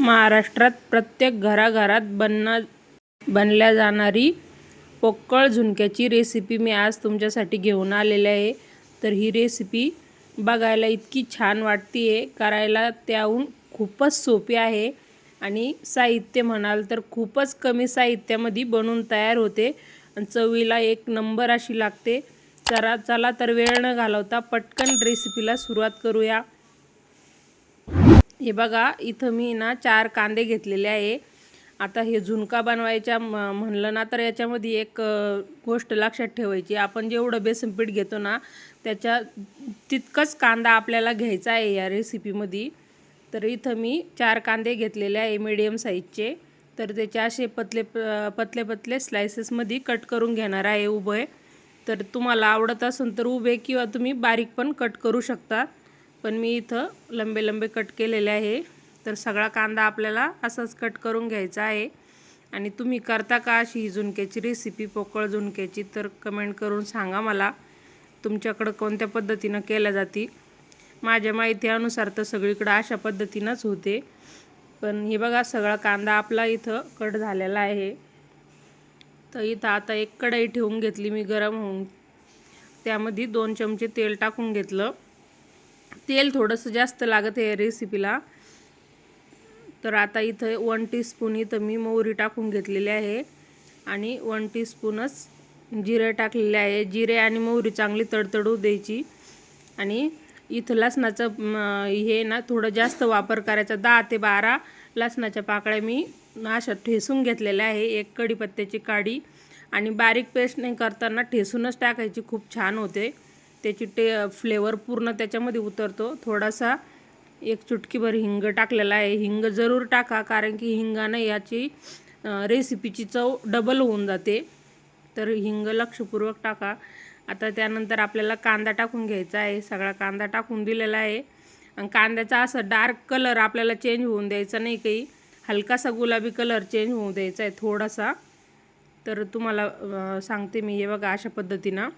महाराष्ट्रात प्रत्येक घराघरात बनना बनल्या जाणारी पोकळ झुणक्याची रेसिपी मी आज तुमच्यासाठी घेऊन आलेले आहे. तर ही रेसिपी बघायला इतकी छान वाटते आहे करायला त्याहून खूपच सोपी आहे आणि साहित्य म्हणाल तर खूपच कमी साहित्यामध्ये बनवून तयार होते आणि चवीला एक नंबर अशी लागते. चला चला तर वेळ न घालवता पटकन रेसिपीला सुरुवात करूया. हे बघा इथं मी ना चार कांदे घेतलेले आहे. आता हे झुणका बनवायच्या म म्हणलं ना तर याच्यामध्ये एक गोष्ट लक्षात ठेवायची. आपण जेवढं बेसन पीठ घेतो ना त्याच्या तितकंच कांदा आपल्याला घ्यायचा आहे या रेसिपीमध्ये तर इथं मी चार कांदे घेतलेले आहे मीडियम साईजचे तर त्याचे असे पतले प- पतले पतले स्लायसेसमध्ये कट करून घेणार आहे उभे. तर तुम्हाला आवडत असेल तर उभे किंवा तुम्ही बारीक पण कट करू शकता. पण मी इथं लंबे लंबे कट केलेले आहे. तर सगळा कांदा आपल्याला असाच कट करून घ्यायचा आहे. आणि तुम्ही करता का अशी ही झुणक्याची रेसिपी पोकळ झुणक्याची तर कमेंट करून सांगा मला. तुमच्याकडं कोणत्या पद्धतीनं केल्या जाती? माझ्या माहितीनुसार तर सगळीकडं अशा पद्धतीनंच होते. पण हे बघा सगळा कांदा आपला इथं कट झालेला आहे. तर इथं आता एक कढई ठेवून घेतली मी गरम होऊन. त्यामध्ये दोन चमचे तेल टाकून घेतलं. तेल थोडंसं जास्त लागत आहे रेसिपीला तर आता इथं वन टीस्पून इथं मी मोहरी टाकून घेतलेली आहे. आणि वन टीस्पूनच जिरे टाकलेले आहे. जिरे आणि मोहरी चांगली तडतडू द्यायची. आणि इथं लसणाचं हे ना थोडं जास्त वापर करायचा. दहा ते बारा लसणाच्या पाकळ्या मी अशा ठेसून घेतलेल्या आहे. एक कढीपत्त्याची काडी. आणि बारीक पेस्ट नाही करताना ठेसूनच टाकायची. खूप छान होते. त्याची टे फ्लेवर पूर्ण त्याच्यामध्ये उतरतो. थोडासा एक चुटकीभर हिंग टाकलेला आहे. हिंग जरूर टाका कारण की हिंगानं याची रेसिपीची चव डबल होऊन जाते. तर हिंग लक्षपूर्वक टाका. आता त्यानंतर आपल्याला कांदा टाकून घ्यायचा आहे. सगळा कांदा टाकून दिलेला आहे. आणि कांद्याचा असं डार्क कलर आपल्याला चेंज होऊन द्यायचा नाही काही. हलकासा गुलाबी कलर चेंज होऊ द्यायचा आहे थोडासा. तर तुम्हाला सांगते मी हे बघा अशा पद्धतीनं.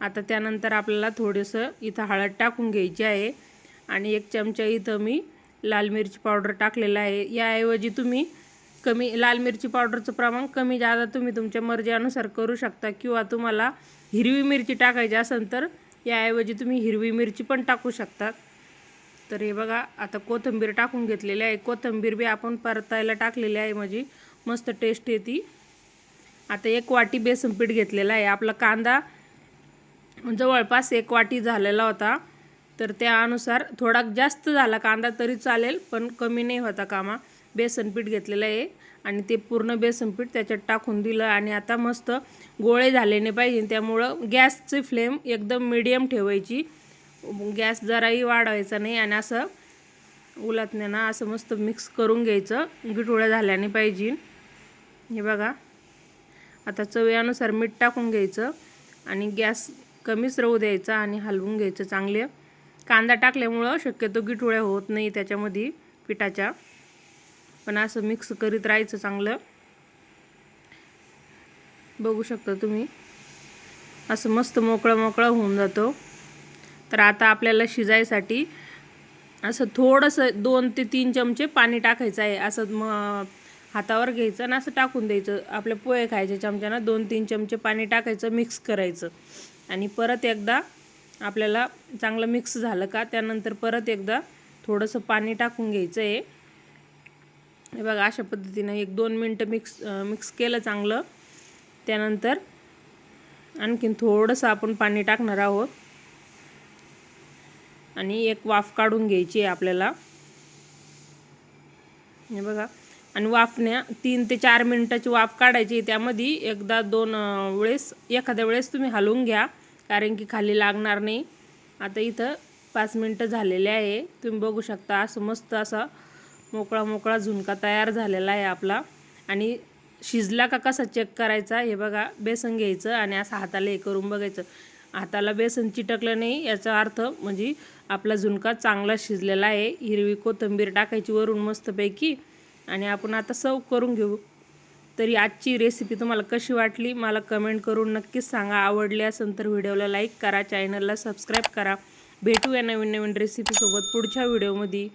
आता त्यानंतर आपल्याला थोडंसं इथं हळद टाकून घ्यायची आहे. आणि एक चमचा इथं मी लाल मिरची पावडर टाकलेलं आहे. याऐवजी तुम्ही कमी लाल मिरची पावडरचं प्रमाण कमी जादा तुम्ही तुमच्या मर्जीनुसार करू शकता किंवा तुम्हाला हिरवी मिरची टाकायची असेल तर याऐवजी तुम्ही हिरवी मिरची पण टाकू शकता. तर हे बघा आता कोथिंबीर टाकून घेतलेली आहे. कोथिंबीर बी आपण परतायला टाकलेली आहे. माझी मस्त टेस्ट येते. आता एक वाटी बेसन पीठ घेतलेलं आहे. आपला कांदा जवळपास एक वाटी झालेला होता. तर त्यानुसार थोडा जास्त झाला कांदा तरी चालेल पण कमी नाही होता कामा. बेसनपीठ घेतलेलं आहे आणि ते पूर्ण बेसनपीठ त्याच्यात टाकून दिलं आणि आता मस्त गोळे झाले नाही पाहिजे. त्यामुळं गॅसची फ्लेम एकदम मिडियम ठेवायची. गॅस जराही वाढवायचा नाही आणि असं उलटण्यानं असं मस्त मिक्स करून घ्यायचं. गिठोळ्या झाल्याने पाहिजे. हे बघा. आता चवीनुसार मीठ टाकून घ्यायचं आणि गॅस कमीच राहू द्यायचा आणि हलवून घ्यायचं चांगले. कांदा टाकल्यामुळं शक्यतो गिठोळ्या होत नाही त्याच्यामध्ये पिठाच्या. पण असं मिक्स करीत राहायचं चांगलं. बघू शकता तुम्ही. असं मस्त मोकळं मोकळं होऊन जातो. तर आता आपल्याला शिजायसाठी असं थोडंसं दोन ते तीन चमचे पाणी टाकायचं आहे. असं मग हातावर घ्यायचं आणि असं टाकून द्यायचं. आपले पोहे खायचे चमच्यानं दोन तीन चमचे पाणी टाकायचं मिक्स करायचं. आणि परत एकदा आपल्याला चांगलं मिक्स झालं का त्यानंतर परत एकदा थोडंसं पाणी टाकून घ्यायचं आहे. हे बघा अशा पद्धतीनं एक दोन मिनटं मिक्स मिक्स केलं चांगलं. त्यानंतर आणखीन थोडंसं आपण पाणी टाकणार आहोत. आणि एक वाफ काढून घ्यायची आहे आपल्याला. हे बघा आणि वाफण्या तीन ते चार मिनटाची वाफ काढायची त्यामध्ये एकदा दोन वेळेस एखाद्या वेळेस तुम्ही हलवून घ्या. कारण की खाली लागणार नाही. आता इथं पाच मिनटं झालेले आहे. तुम्ही बघू शकता असं मस्त असा मोकळा मोकळा झुणका तयार झालेला आहे आपला. आणि शिजला का कसा चेक करायचा? हे बघा बेसन घ्यायचं आणि असं हाताला हे करून बघायचं. हाताला बेसन चिटकलं नाही याचा अर्थ म्हणजे आपला झुणका चांगला शिजलेला आहे. हिरवी कोथिंबीर टाकायची वरून मस्तपैकी. आणि आपण आता सर्व करून घेऊ. तरी आजची रेसिपी तुम्हाला कशी वाटली मला कमेंट करून नक्कीच सांगा. आवडली असेल तर व्हिडिओला लाईक करा चॅनलला सबस्क्राईब करा. भेटूया नवीन नवीन रेसिपीसोबत पुढच्या व्हिडिओमध्ये